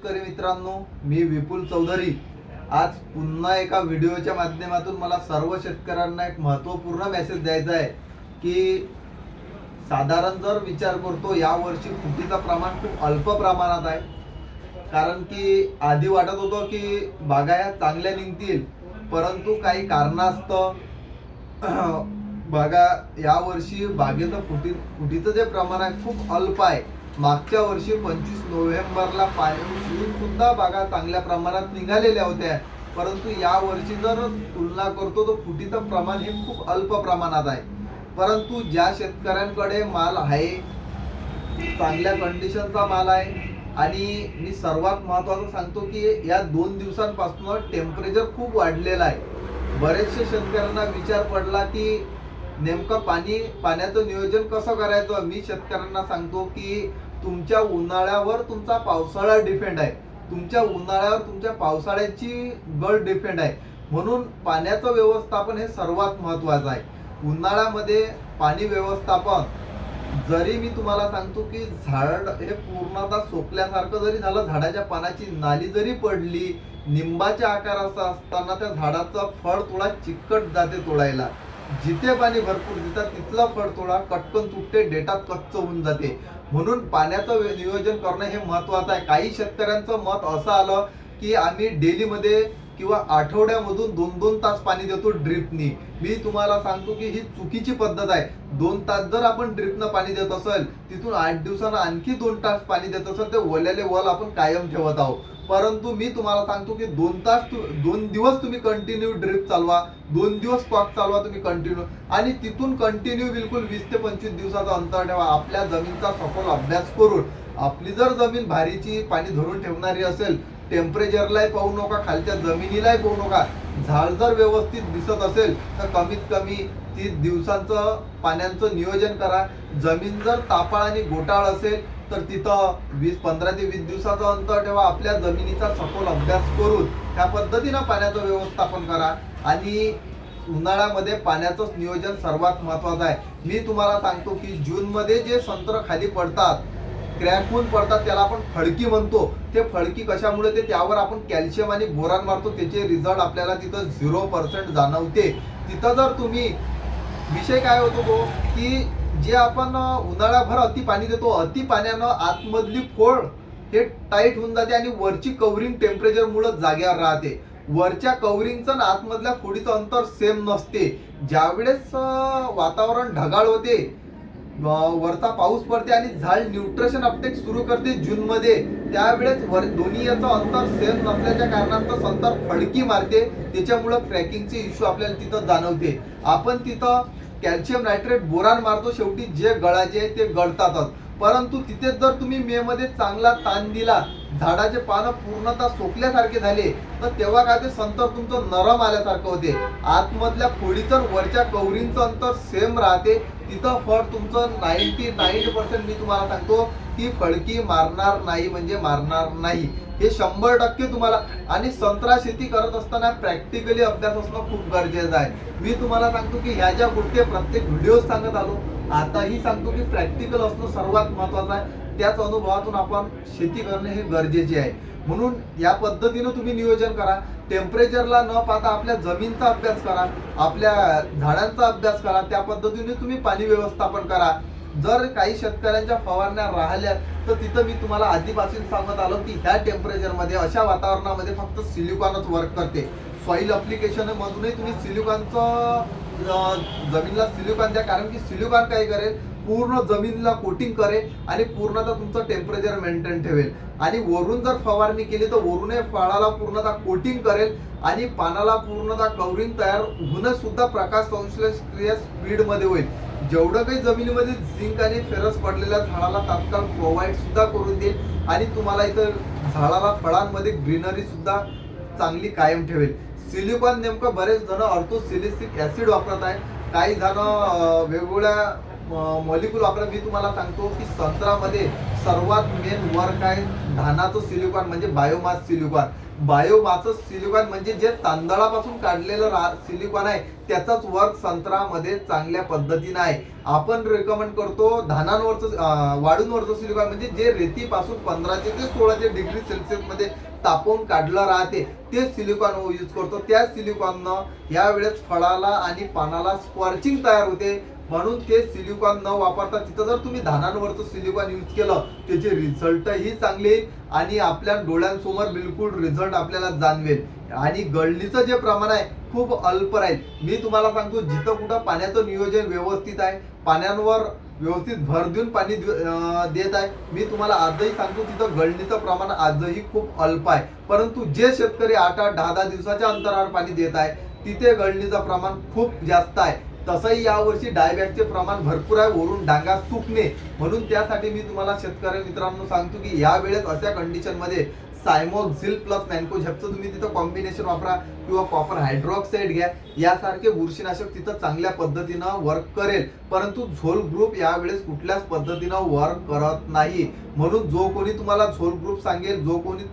शेतकरी मित्रांनो मी विपुल चौधरी. आज पुन्हा एका व्हिडिओच्या माध्यमातून मला सर्व शेतकऱ्यांना एक महत्त्वपूर्ण मेसेज द्यायचा आहे की साधारण जर विचार करतो यावर्षी फुटीचं प्रमाण खूप अल्प प्रमाणात आहे. कारण की आधी वाटत होतं की बागाया चांगल्या निघतील परंतु काही कारणास्तव बागा यावर्षी बागेचं फुटी फुटीचं जे प्रमाण आहे खूप अल्प आहे. मागच्या वर्षी पंचवीस नोव्हेंबरला पाणी सुद्धा बागा चांगल्या प्रमाणात निघालेल्या होत्या. परंतु या वर्षी जर तुलना करतो तर फुटीचं प्रमाण हे खूप अल्प प्रमाणात आहे. परंतु ज्या शेतकऱ्यांकडे माल आहे चांगल्या कंडिशनचा माल आहे आणि मी सर्वात महत्वाचं सांगतो की या दोन दिवसांपासून टेम्परेचर खूप वाढलेलं आहे. बरेचसे शेतकऱ्यांना विचार पडला की नेमकं पाणी पाण्याचं नियोजन कसं करायचं? मी शेतकऱ्यांना सांगतो की तुमच्या उन्हाळ्यावर तुमचा पावसाळा डिपेंड आहे. तुमच्या उन्हाळ्यावर तुमच्या पावसाळ्याची गळ डिपेंड आहे. म्हणून पाण्याचं व्यवस्थापन हे सर्वात महत्त्वाचं आहे. उन्हाळ्यामध्ये पाणी व्यवस्थापन जरी मी तुम्हाला सांगतो की झाड हे पूर्णतः सोकल्यासारखं जरी झालं झाडाच्या पानाची नाली जरी पडली निंबाच्या आकाराचा असताना त्या झाडाचं फळ थोडा चिकट जाते तोडायला. जिथे पाणी भरपूर देतात तिथला फळ कटकन तुटते डेटात कच्च होऊन जाते. म्हणून पाण्याचं नियोजन करणं हे महत्वाचं आहे. काही शेतकऱ्यांचं मत असं आलं की आम्ही डेलीमध्ये किंवा आठवड्यामधून दोन दोन तास पाणी देतो ड्रिपनी. मी तुम्हाला सांगतो की ही चुकीची पद्धत आहे. दोन तास जर आपण ड्रिपनं पाणी देत असेल तिथून आठ दिवसानं आणखी दोन तास पाणी देत असेल ते ओल्याले वल आपण कायम ठेवत आहोत. परंतु मी तुम्हाला सांगतो की दोन तास तु- दोन दिवस तुम्ही कंटिन्यू ड्रिप चालवा दोन दिवस कॉक चालवा तुम्ही कंटिन्यू आणि तिथून कंटिन्यू बिलकुल वीस ते पंचवीस दिवसाचा अंतर ठेवा. आपल्या जमीनचा सखोल अभ्यास करून आपली जर जमीन भारीची पाणी धरून ठेवणारी असेल टेम्परेचरलाही पाहू नका खालच्या जमिनीलाही पाहू नका. झाड जर व्यवस्थित दिसत असेल तर कमीत कमी तीस दिवसांचं पाण्याचं नियोजन करा. जमीन जर तापाळ आणि घोटाळ असेल तर तिथं वीस पंधरा ते वीस दिवसाचं अंतर ठेवा. आपल्या जमिनीचा सखोल अभ्यास करून त्या पद्धतीनं पाण्याचं व्यवस्थापन करा. आणि उन्हाळ्यामध्ये पाण्याचं नियोजन सर्वात महत्वाचं आहे. मी तुम्हाला सांगतो की जूनमध्ये जे संत्र खाली पडतात क्रॅक होऊन पडतात त्याला आपण फडकी म्हणतो. ते फडकी कशामुळे ते त्यावर आपण कॅल्शियम आणि बोरान मारतो. त्याचे रिझल्ट आपल्याला तिथं झिरो पर्सेंट जाणवते. तिथं जर तुम्ही विषय काय होतो तो की जे आपण उन्हाळ्याभर अति पाणी देतो अति पाण्यानं आतमधली फोड हे टाईट होऊन जाते आणि वरची कव्हरिंग टेम्परेचर मुळे जाग्यावर राहते. वरच्या कव्हरिंगचं आणि आतमधल्या फोडीचं अंतर सेम नसते. ज्यावेळेस वातावरण ढगाळ होते वरचा पाऊस पडते आणि झाड न्यूट्रिशन अपटेक सुरू करते जून मध्ये. त्यावेळेस वर दोन्ही याचं अंतर सेम नसल्याच्या कारणास्तव अंतर फडकी मारते. त्याच्यामुळं क्रॅकिंगचे इश्यू आपल्याला तिथं जाणवते. आपण तिथं कॅल्शियम नायट्रेट बोरान मारतो शेवटी जे गळाचे आहे ते गळतातच. परंतु तिथे जर तुम्ही मे मध्ये चांगला ताण दिला झाडाचे पानं पूर्णतः सोकल्यासारखे झाले तर तेव्हा काय ते संतर तुमचं नरम आल्यासारखं होते. आतमधल्या फोडीचं वरच्या कवरींचं अंतर सेम राहते. तिथं फळ तुमचं नाईन्टी नाईन पर्सेंट मी तुम्हाला सांगतो की फडकी मारणार नाही म्हणजे मारणार नाही. हे शंभर टक्के तुम्हाला आणि संत्रा शेती करत असताना प्रॅक्टिकली अभ्यास असणं खूप गरजेचं आहे. मी तुम्हाला सांगतो की ह्या ज्या गोष्टी प्रत्येक व्हिडिओ सांगत आलो. आताही सांगतो की प्रॅक्टिकल असणं सर्वात महत्वाचं आहे. त्याच अनुभवातून आपण शेती करणे हे गरजेचे आहे. म्हणून या पद्धतीनं तुम्ही नियोजन करा. टेम्परेचरला न पाहता आपल्या जमीनचा अभ्यास करा. आपल्या झाडांचा अभ्यास करा. त्या पद्धतीने तुम्ही पाणी व्यवस्थापन करा. जर काही शेतकऱ्यांच्या फवारण्या राहिल्या तर तिथं मी तुम्हाला आधीपासून सांगत आलो की ह्या टेम्परेचरमध्ये अशा वातावरणामध्ये फक्त सिलिकॉनच वर्क करते. सॉईल अप्लिकेशन मधूनही तुम्ही सिलिकॉनचं जमीनला सिलिकॉन द्या. कारण की सिलिकॉन काय करेल? पूर्ण जमिनीला कोटिंग करेल आणि पूर्णतः तुमचं टेम्परेचर मेंटेन ठेवेल. आणि वरून जर फवारणी केली तर वरूनही फळाला पूर्णतः कोटिंग करेल आणि पानाला पूर्णतः कवरिंग तयार होणं सुद्धा प्रकाश संश्लेषक्रिया स्पीड होईल. जेवढं काही जमिनीमध्ये झिंक आणि फेरस पडलेल्या झाडाला तात्काळ प्रोव्हाइड सुद्धा करून देईल आणि तुम्हाला इथं झाडाला फळांमध्ये ग्रीनरी सुद्धा चांगली कायम ठेवेल. सिलिकॉन नेमकं बरेच जण ऑर्थोसिलिसिक ॲसिड वापरत आहे काही जण वेगवेगळ्या मॉलिक्यूल वापरा मी तुम्हाला सांगतो की संत्रामध्ये सर्वात मेन वर्क आहे धानाचं सिलिकॉन म्हणजे बायोमास सिलिकॉन बायोमासचं सिलिकॉन म्हणजे जे तांदळापासून काढलेलं सिलिकॉन आहे त्याचाच वर्क संत्र्यामध्ये चांगल्या पद्धतीनं आहे. आपण रेकमेंड करतो धानांवरचं वाढूनवरचं सिलिकॉन म्हणजे जे रेतीपासून पंधराशे ते सोळाशे डिग्री सेल्सिअसमध्ये तापवून काढलं राहते ते सिलिकॉन यूज करतो. त्या सिलिकॉननं यावेळेस फळाला आणि पानाला स्पर्चिंग तयार होते. म्हणून ते सिलिकॉन न वापरता तिथं जर तुम्ही धानांवरचं सिलिकॉन यूज केलं त्याचे रिझल्टही चांगले येईल आणि आपल्या डोळ्यांसमोर बिलकुल रिझल्ट आपल्याला जाणवेल. आणि गळणीचं जे प्रमाण आहे खूप अल्प राहील. मी तुम्हाला सांगतो जिथं कुठं पाण्याचं नियोजन व्यवस्थित आहे पाण्यांवर व्यवस्थित भर देऊन पाणी दे- देत आहे मी तुम्हाला आजही सांगतो तिथं गळणीचं प्रमाण आजही खूप अल्प आहे. परंतु जे शेतकरी आठ आठ दहा दहा दिवसाच्या अंतरावर पाणी देत आहे तिथे गळणीचं प्रमाण खूप जास्त आहे. तसंही यावर्षी डायबॅकचे प्रमाण भरपूर आहे वरून डांगा सुकणे म्हणून त्यासाठी मी तुम्हाला शेतकरी मित्रांनो सांगतो की या वेळेस अशा कंडिशनमध्ये सायमोक्झिल प्लस मॅन्कोझेपचं तुम्ही तिथं कॉम्बिनेशन वापरा किंवा कॉपर हायड्रॉक्साईड घ्या. यासारखे बुरशीनाशक तिथं चांगल्या पद्धतीनं वर्क करेल. परंतु झोल ग्रुप यावेळेस कुठल्याच पद्धतीनं वर्क करत नाही. म्हणून जो कोणी तुम्हाला झोल ग्रुप सांगेल जो कोणी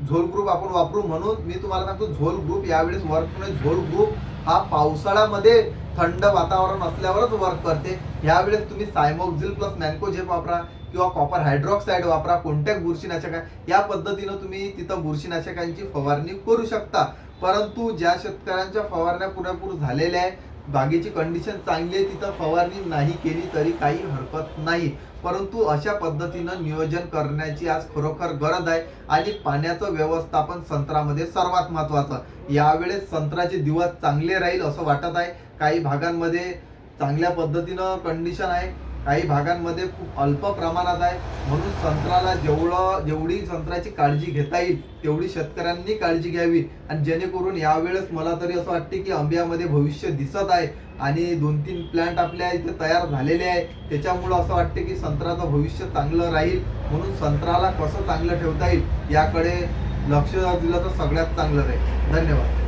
झोल ग्रुप आपण वापरू म्हणून मी तुम्हाला सांगतो झोल ग्रुप यावेळेस वर्क नाही झोल ग्रुप हा पावसाळ्यामध्ये थंड वातावरण असल्यावरच वर्क करते. यावेळेस तुम्ही सायमोक्झिल प्लस मॅन्कोझेप वापरा किंवा कॉपर हायड्रॉक्साईड वापरा कोणत्या बुरशीनाशक या पद्धतीनं तुम्ही तिथं बुरशीनाशकांची फवारणी करू शकता. परंतु ज्या शेतकऱ्यांच्या फवारण्या पुरेपूर झालेल्या आहे बागेची कंडिशन चांगली आहे तिथं फवारणी नाही केली तरी काही हरकत नाही. परंतु अशा पद्धतीनं नियोजन करण्याची आज खरोखर गरज आहे आणि पाण्याचं व्यवस्थापन संत्रामध्ये सर्वात महत्वाचं यावेळेस संत्र्याचे दिवस चांगले राहील असं वाटत आहे. काही भागांमध्ये चांगल्या पद्धतीनं कंडिशन आहे. काही भागांमध्ये खूप अल्प प्रमाणात आहे. म्हणून संत्र्याला जेवढं जेवढी संत्र्याची काळजी घेता येईल तेवढी शेतकऱ्यांनी काळजी घ्यावी. आणि जेणेकरून यावेळेस मला तरी असं वाटते की आंब्यामध्ये भविष्य दिसत आहे. आणि दोन तीन प्लांट आपल्या इथे तयार झालेले आहे. त्याच्यामुळं असं वाटते की संत्र्याचं भविष्य चांगलं राहील. म्हणून संत्र्याला कसं चांगलं ठेवता येईल याकडे लक्ष दिलं तर सगळ्यात चांगलं राहील. धन्यवाद.